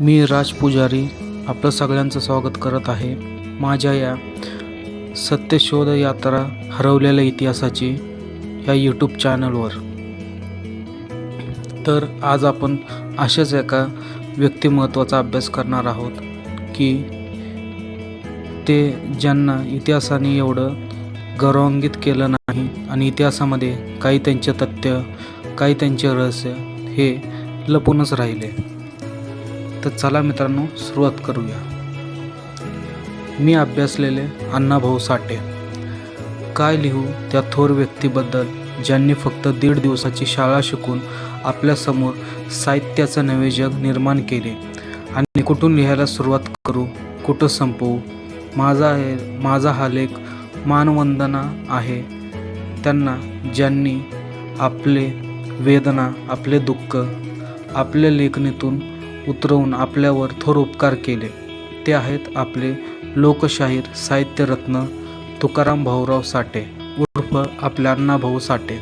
मी राज पुजारी आपलं सगळ्यांचं स्वागत करत आहे. माझ्या या सत्यशोध यात्रा हरवलेल्या इतिहासाची ह्या यूट्यूब चॅनलवर तर आज आपण अशाच एका व्यक्तिमत्वाचा अभ्यास करणार आहोत की ते ज्यांना इतिहासाने एवढं गौरवान्वित केलं नाही आणि इतिहासामध्ये काही त्यांचे तथ्य काही त्यांचे रहस्य हे लपूनच राहिले. तर चला मित्रांनो सुरुवात करूया. मी अभ्यासलेले अण्णाभाऊ साठे. काय लिहू त्या थोर व्यक्तीबद्दल ज्यांनी फक्त दीड दिवसाची शाळा शिकून आपल्यासमोर साहित्याचं नवे जग निर्माण केले? आणि कुठून लिहायला सुरुवात करू? कुठं संपवू? माझा आहे माझा हा लेख मानवंदना आहे. त्यांना ज्यांनी आपले वेदना आपले दुःख आपल्या लेखणीतून उतरवून आपल्यावर थोर उपकार केले. ते आहेत आपले लोकशाहीर साहित्यरत्न तुकाराम भाऊराव साठे उर्फ आपल्या अण्णाभाऊ साठे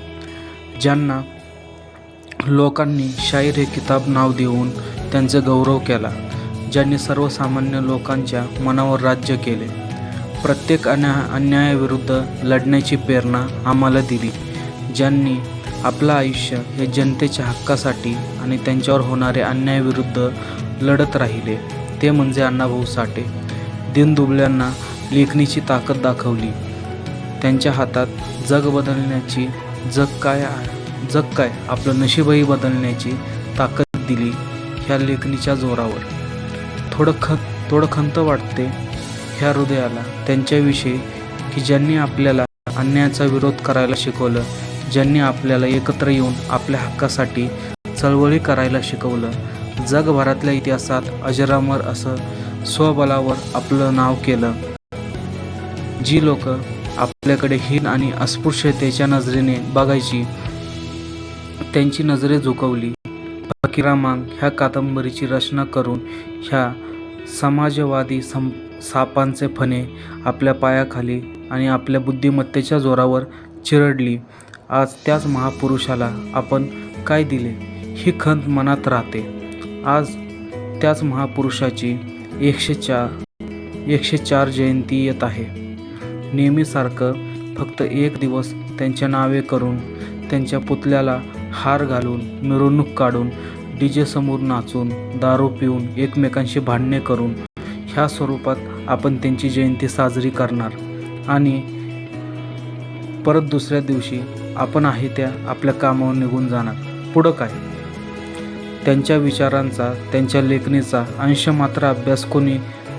ज्यांना लोकांनी शाहीर हे किताब नाव देऊन त्यांचा गौरव केला ज्यांनी सर्वसामान्य लोकांच्या मनावर राज्य केले. प्रत्येक अन्या अन्यायाविरुद्ध लढण्याची प्रेरणा आम्हाला दिली ज्यांनी आपलं आयुष्य हे जनतेच्या हक्कासाठी आणि त्यांच्यावर होणारे अन्यायाविरुद्ध लढत राहिले. ते म्हणजे अण्णाभाऊ साठे. दिनदुबल्यांना लेखणीची ताकद दाखवली. त्यांच्या हातात जग बदलण्याची जग काय आहे जग काय आपलं नशीबही बदलण्याची ताकद दिली ह्या लेखणीच्या जोरावर. थोडं ख थोडं खंत वाटते ह्या हृदयाला त्यांच्याविषयी की ज्यांनी आपल्याला अन्यायाचा विरोध करायला शिकवलं ज्यांनी आपल्याला एकत्र येऊन आपल्या हक्कासाठी चळवळी करायला शिकवलं. जगभरातल्या इतिहासात अजरामर असं स्वबलावर आपलं नाव केलं. जी लोक आपल्याकडे हीन आणि अस्पृश्यतेच्या नजरेने बघायची त्यांची नजरे झुकवली. फकीरामांग ह्या कादंबरीची रचना करून ह्या समाजवादी सं सापांचे फणे आपल्या पायाखाली आणि आपल्या बुद्धिमत्तेच्या जोरावर चिरडली. आज त्याच महापुरुषाला आपण काय दिले? ही खंत मनात राहते. आज त्याच महापुरुषाची एकशे चार एकशे चार जयंती येत आहे. नेहमीसारखं फक्त एक दिवस त्यांच्या नावे करून त्यांच्या पुतल्याला हार घालून मिरवणूक काढून डी जे समोर नाचून दारू पिऊन एकमेकांशी भांडणे करून ह्या स्वरूपात आपण त्यांची जयंती साजरी करणार. आणि परत दुसऱ्या दिवशी आपण आहे त्या आपल्या कामावर निघून जाणार. पुढं काय? त्यांच्या विचारांचा त्यांच्या लेखणीचा अंश मात्र अभ्यास कोणी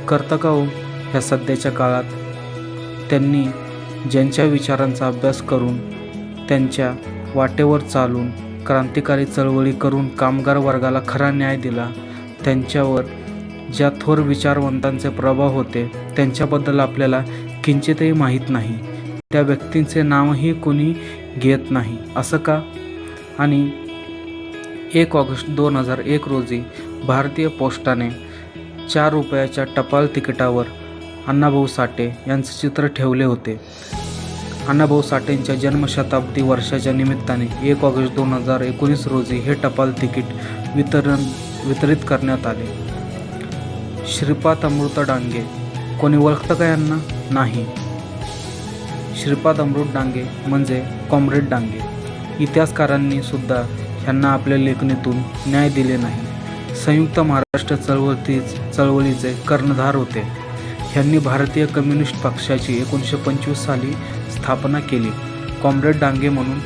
करतं का हो? ह्या सध्याच्या काळात त्यांनी ज्यांच्या विचारांचा अभ्यास करून त्यांच्या वाटेवर चालून क्रांतिकारी चळवळी करून कामगार वर्गाला खरा न्याय दिला त्यांच्यावर ज्या थोर विचारवंतांचे प्रभाव होते त्यांच्याबद्दल आपल्याला किंचितही माहीत नाही. त्या व्यक्तींचे नावही कोणी घेत नाही. असं का? आणि एक ऑगस्ट दोन हजार एक रोजी भारतीय पोस्टाने चार रुपयाच्या टपाल तिकिटावर अण्णाभाऊ साठे यांचे चित्र ठेवले होते. अण्णाभाऊ साठेंच्या जन्मशताब्दी वर्षाच्या निमित्ताने एक ऑगस्ट दोन हजार एकोणीस रोजी हे टपाल तिकीट वितरण वितरित करण्यात आले. श्रीपाद अमृत डांगे कोणी ओळखतं का यांना? नाही. श्रीपाद अमृत डांगे म्हणजे कॉम्रेड डांगे. इतिहासकारांनी सुद्धा ह्यांना आपल्या लेखणीतून न्याय दिले नाही. संयुक्त महाराष्ट्र चळवळीच चळवळीचे कर्णधार होते. ह्यांनी भारतीय कम्युनिस्ट पक्षाची एकोणीसशे पंचवीस साली स्थापना केली. कॉम्रेड डांगे म्हणून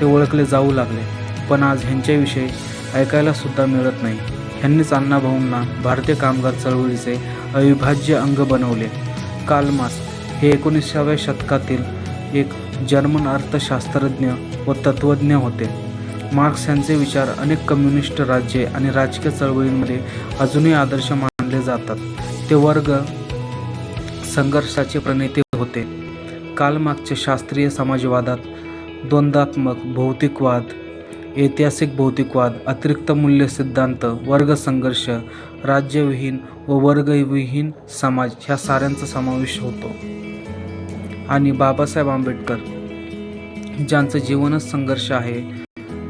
ते ओळखले जाऊ लागले. पण आज ह्यांच्याविषयी ऐकायला सुद्धा मिळत नाही. ह्यांनीच अण्णाभाऊंना भारतीय कामगार चळवळीचे अविभाज्य अंग बनवले. कालमास हे एकोणीसाव्या शतकातील एक जर्मन अर्थशास्त्रज्ञ व तत्त्वज्ञ होते. मार्क्स यांचे विचार अनेक कम्युनिस्ट राज्ये आणि राजकीय चळवळींमध्ये अजूनही आदर्श मानले जातात. ते वर्ग संघर्षाचे प्रणेते होते. कालमागचे शास्त्रीय समाजवादात द्वंद्वात्मक भौतिकवाद ऐतिहासिक भौतिकवाद अतिरिक्त मूल्य सिद्धांत वर्ग संघर्ष राज्यविहीन व वर्गविहीन समाज ह्या साऱ्यांचा समावेश होतो. आणि बाबासाहेब आंबेडकर ज्यांचं जीवनच संघर्ष आहे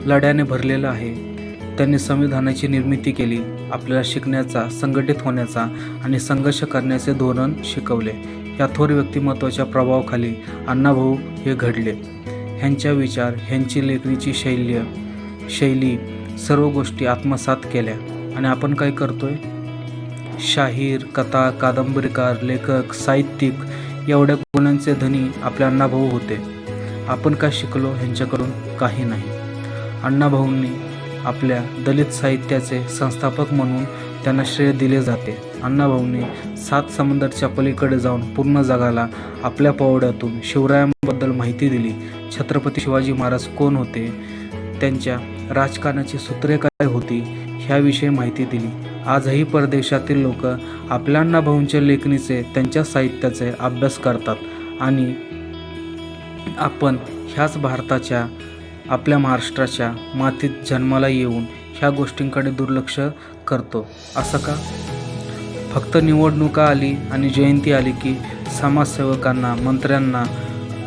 लढ्याने भरलेलं आहे त्यांनी संविधानाची निर्मिती केली आपल्याला शिकण्याचा संघटित होण्याचा आणि संघर्ष करण्याचे धोरण शिकवले. या थोर व्यक्तिमत्वाच्या प्रभावाखाली अण्णाभाऊ हे घडले. ह्यांच्या विचार ह्यांची लेखणीची शैल्य शैली सर्व गोष्टी आत्मसात केल्या. आणि आपण काय करतोय? शाहीर कथा कादंबरीकार लेखक साहित्यिक एवढ्या गुणांचे धनी आपले अण्णाभाऊ होते. आपण काय शिकलो ह्यांच्याकडून काही नाही. अण्णाभाऊंनी आपल्या दलित साहित्याचे संस्थापक म्हणून त्यांना श्रेय दिले जाते. अण्णाभाऊंनी सात समुद्राच्या पलीकडे जाऊन पूर्ण जगाला आपल्या पोवाड्यातून शिवरायांबद्दल माहिती दिली. छत्रपती शिवाजी महाराज कोण होते? त्यांच्या राजकारणाची सूत्रे काय होती? ह्याविषयी माहिती दिली. आजही परदेशातील लोक आपल्या अण्णाभाऊंच्या लेखणीचे त्यांच्या साहित्याचे अभ्यास करतात. आणि आपण ह्याच भारताच्या आपल्या महाराष्ट्राच्या मातीत जन्माला येऊन ह्या गोष्टींकडे दुर्लक्ष करतो. असं का? फक्त निवडणुका आली आणि जयंती आली की समाजसेवकांना मंत्र्यांना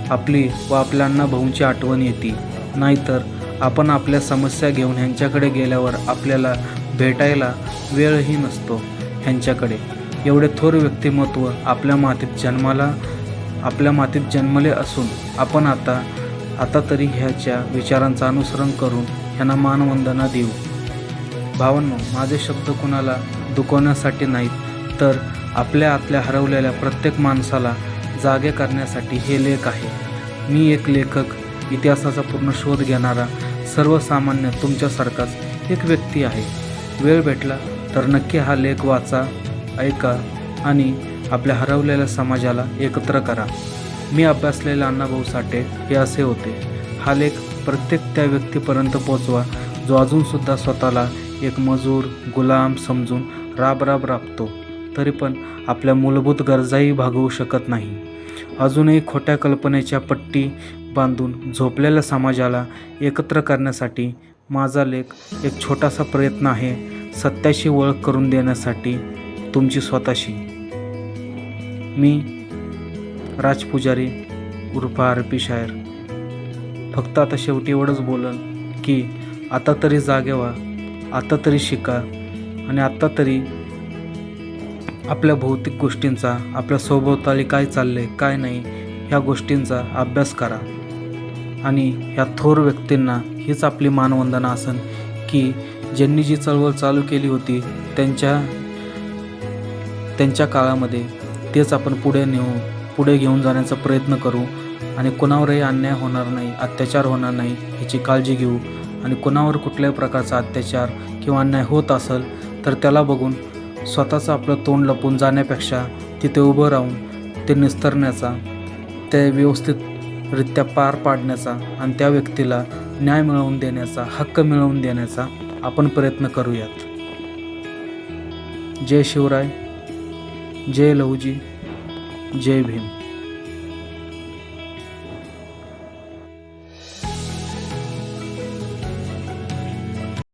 आपली व आपल्यांना भाऊंची आठवण येते. नाहीतर आपण आपल्या समस्या घेऊन ह्यांच्याकडे गेल्यावर आपल्याला भेटायला वेळही नसतो ह्यांच्याकडे. एवढे थोर व्यक्तिमत्व आपल्या मातीत जन्माला आपल्या मातीत जन्मले असून आपण आता आता तरी ह्याच्या विचारांचं अनुसरण करून ह्यांना मानवंदना देऊ. भावांनो माझे शब्द कुणाला दुखवण्यासाठी नाहीत तर आपल्या आतल्या हरवलेल्या प्रत्येक माणसाला जागे करण्यासाठी हे लेख आहे. मी एक लेखक इतिहासाचा पूर्ण शोध घेणारा सर्वसामान्य तुमच्यासारखाच एक व्यक्ती आहे. वेळ भेटला तर नक्की हा लेख वाचा ऐका आणि आपल्या हरवलेल्या समाजाला एकत्र करा. मी अभ्यासलेले अण्णाभाऊ साठे हे असे होते. हा लेख प्रत्येक त्या व्यक्तीपर्यंत पोचवा जो अजूनसुद्धा स्वतःला एक मजूर गुलाम समजून राब राब राबतो. तरी पण आपल्या मूलभूत गरजाही भागवू शकत नाही. अजूनही खोट्या कल्पनेच्या पट्टी बांधून झोपलेल्या समाजाला एकत्र करण्यासाठी माझा लेख एक छोटासा प्रयत्न आहे सत्याशी ओळख करून देण्यासाठी तुमची स्वतःशी. मी राजपुजारी उर्फ आरपी शायर. फक्त आता शेवटी एवढंच बोलन की आता तरी जागे व्हा आता तरी शिका आणि आत्ता तरी आपल्या भौतिक गोष्टींचा आपल्या सभोवताली काय चालले काय नाही ह्या गोष्टींचा अभ्यास करा. आणि ह्या थोर व्यक्तींना हीच आपली मानवंदना असन की ज्यांनी जी चळवळ चालू केली होती त्यांच्या त्यांच्या काळामध्ये तेच आपण पुढे नेऊ पुढे घेऊन जाण्याचा प्रयत्न करू. आणि कोणावरही अन्याय होणार नाही अत्याचार होणार नाही ह्याची काळजी घेऊ. आणि कोणावर कुठल्याही प्रकारचा अत्याचार किंवा अन्याय होत असेल तर त्याला बघून स्वतःचं आपलं तोंड लपून जाण्यापेक्षा तिथे उभं राहून ते निस्तरण्याचा ते व्यवस्थितरित्या पार पाडण्याचा आणि त्या व्यक्तीला न्याय मिळवून देण्याचा हक्क मिळवून देण्याचा आपण प्रयत्न करूयात. जय शिवराय. जय लहूजी जय भीम।